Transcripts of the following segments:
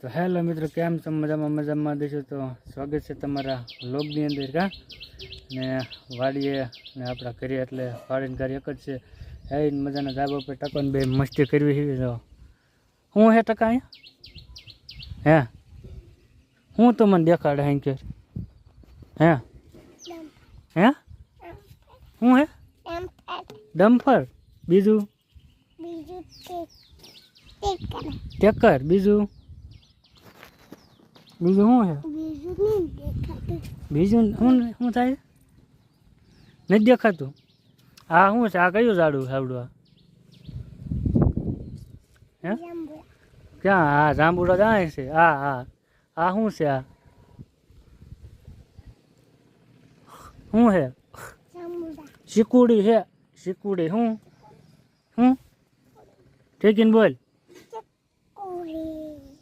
તો હેલો મિત્રો કેમ છો? મજામાં મજામાં દેશો? તો સ્વાગત છે તમારા વ્લોગની અંદર કા ને વાડીએ ને આપણા કરીએ એટલે વાડીને ઘર એક જ છે. હે મજાના ધાબા પર ટકોને બે મસ્તી કરવી છે. તો હું હે ટકા અહીંયા? હે? હું તો મને દેખાડે અહીં કે હે? હે? હું હે? ડમ્ફર. બીજું? ટેકર. બીજું? બીજું શું છે? બીજું શું શું થાય? નથી દેખાતું? આ શું છે? આ કયું ઝાડું સાવડું આ હે ક્યાં? હા જાંબુડા જાય છે? આ હા આ શું છે આ? શું છે? શીકુડી છે. શીકુડી શું? શું? ઠેકીને બોલ.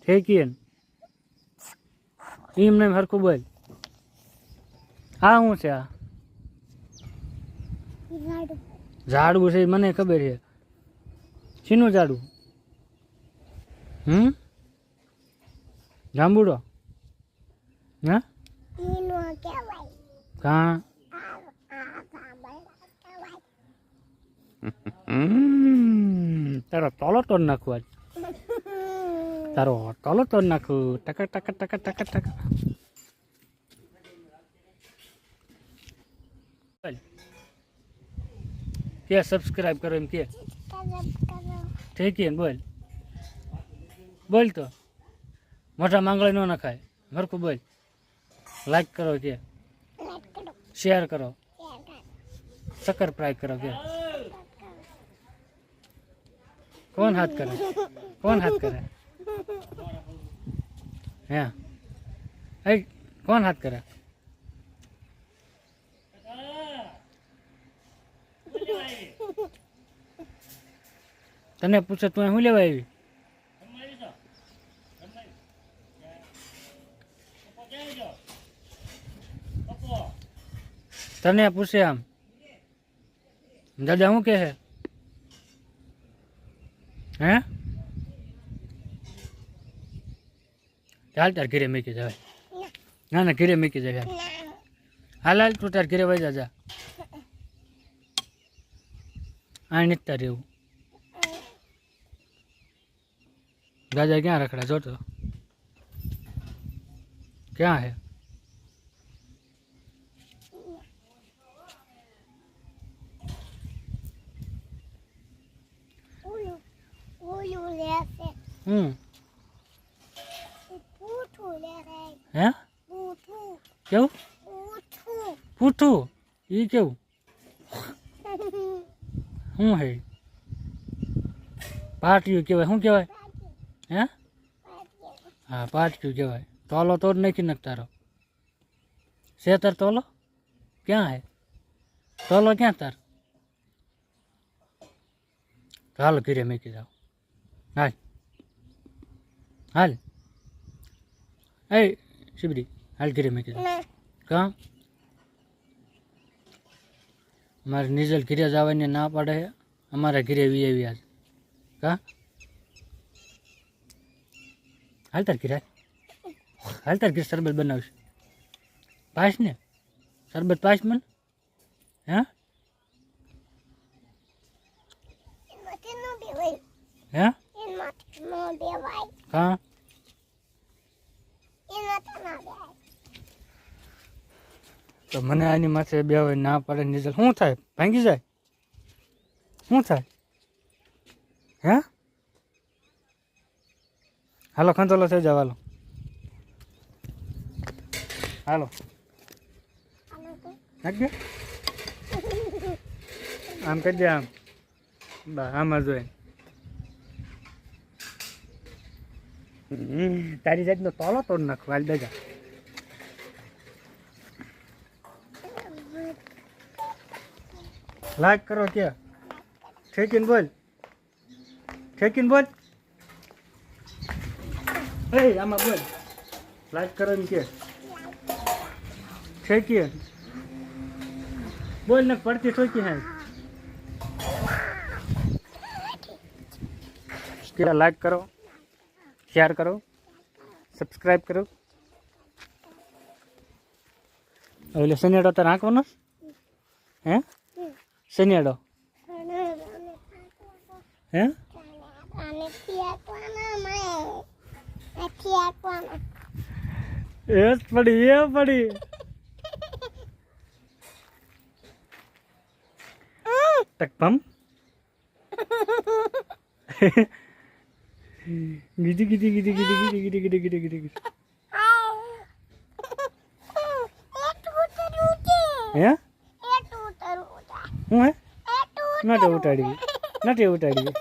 ઠેકીને. એમ ને હરખું બોલ. આ શું છે આ? ઝાડવું છે મને ખબર છે. શીનું ઝાડવું? હમ? જાંબુડો? હા? હમ, તારો તોલો તોડ નાખું આજ. તારો તોલો તો નાખું ટકા ટકા ટકા ટકા ટકા. કે સબસ્ક્રાઇબ કરો એમ કે ઠીક ને બોલ. બોલ તો. મોટા માંગળી ન નખાય. હરખું બોલ. લાઈક કરો કે. શેર કરો. શેર કરો સકર પ્રાય કરો. કે કોણ હાથ કરે? કોણ હાથ કરે? હે એ કોણ હાથ કરે તને પૂછે તું શું લેવા આવી તને પૂછે આમ દાદા શું કહે છે હે ચાલ તાર ઘરે મૂકી જવાય. ના. ના ઘરે મૂકી જાય ના હાલ હાલ તું તાર ઘરે વહી જા જા. આ નથી તાર એવું દાદા ક્યાં રખડા જોતો? ક્યાં હે? ઓલું ઓલું લેશે. હમ. કેવું પૂઠું પૂઠું એ કેવું શું હે પાટિયું કહેવાય શું કહેવાય હે હા પાટિયું કહેવાય તોલો તો જ નાખી નાખ તારો છે તાર તોલો ક્યાં હે તોલો ક્યાં તાર હાલ ઘરે મૂકી જાઓ હાલ હાલ એ શિબરી હાલ ઘરે મૂકી જાઓ ના કાં મારે નિઝલ ઘરે જવાની ના પાડે છે અમારા ઘરે વી આવ્યા છે કા હાલ તાર ઘરે હાલ તાર ઘરે શરબત બનાવશે પાસ ને શરબત પાસ મને હે એમાંથી ન દેવાય હે એમાંથી ન દેવાય કા એનાથી ના દેવાય તો મને આની માથે બે હોય, ના પડે નીચે. શું થાય? ભાંગી જાય? શું થાય? હે? હાલો, ખંતોલો થઈ જાવ હાલો. હાલો. આમ કરી દે આમ. બા, આમાં જોઈએ તારી જાતનો તોલો તોડ નાખ વાલ દેજા लाइक करो क्या ठीक इन बोल ठीक इन बोल अम्मा बोल लाइक करो क्या ठीक है बोल ना पढ़ती तो की है लाइक करो शेयर करो सब्सक्राइब करो अगले शनि डॉक्टर हाँ कौन है શનિયાડો હે? એ પડી એ પડી. ટકપમ ગીધી ગીધી ગીધી ગીધી ગીધી ગીધી ગીધી ગીધી ગીધી હે? હું હે? નથી ઉટાડી નથી ઉટાડી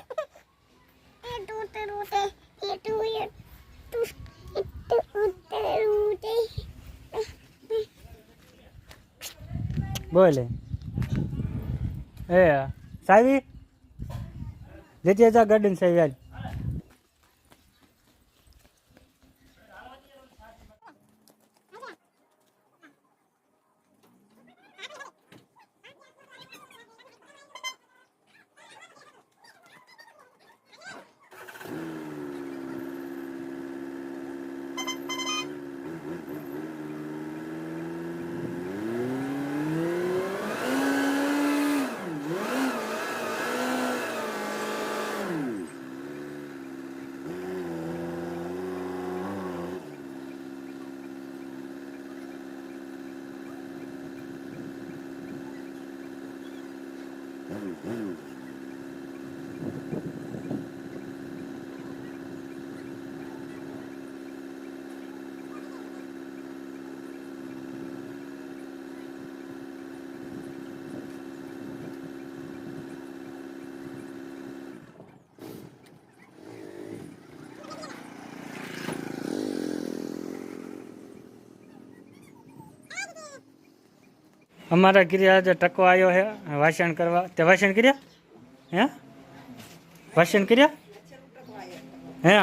બોલે. એ સાવી? જતી જા ગાર્ડન સાવી Mm-hmm. અમારા ગિરિયા આજે ટકો આવ્યો છે વાસણ કરવા. તે વાસણ કર્યા? હે? વાસણ કર્યા? હે?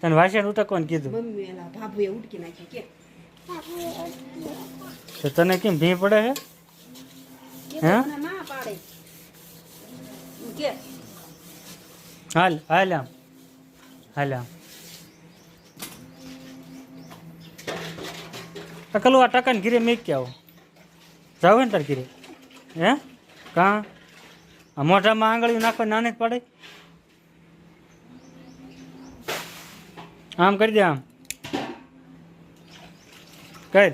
તને વાસણ ઉટકવાનું કીધું? તો તને કેમ ભી પડે છે હે? હું હાલ હાલ આમ. હાલ આમ. ટકલું આ ટકાને ઘીરે મેં ક્યાં આવો જાવ ને તાર ઘીરે? હે? કાં? આ મોઢામાં આંગળીઓ નાખવા નાને પડે? આમ કરી દે આમ. કર.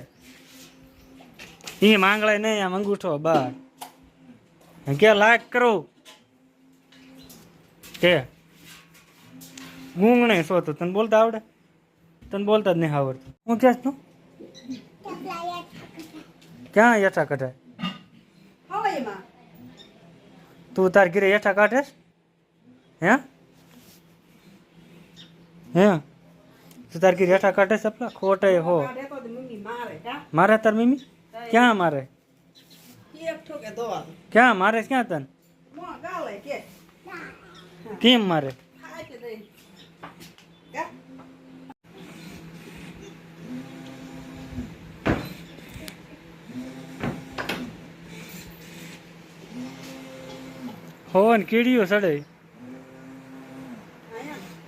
એમ આંગળે નહીં, આમ અંગૂઠો, બાર. કે લાયક કરો? કે? ગુંગણે શો તો તને બોલતા આવડે? તને બોલતા જ નહીં આવડતું. હું ક્યાં તું ક્યાં યઠા કઢાય હવે એમાં તું તાર ઘીરે યઠા કાઢેસ હે હે તું તાર ઘીરે યઠા કાઢેસ આપલા ખોટે હો કાઢે તો મમ્મી મારે કા મારે તાર મમ્મી ક્યાં મારે એક ઠોકે દોર ક્યાં મારે છે ક્યાં તને મો ગાલે કે કેમ મારે હોવન કીડીઓ સડે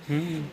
હમ.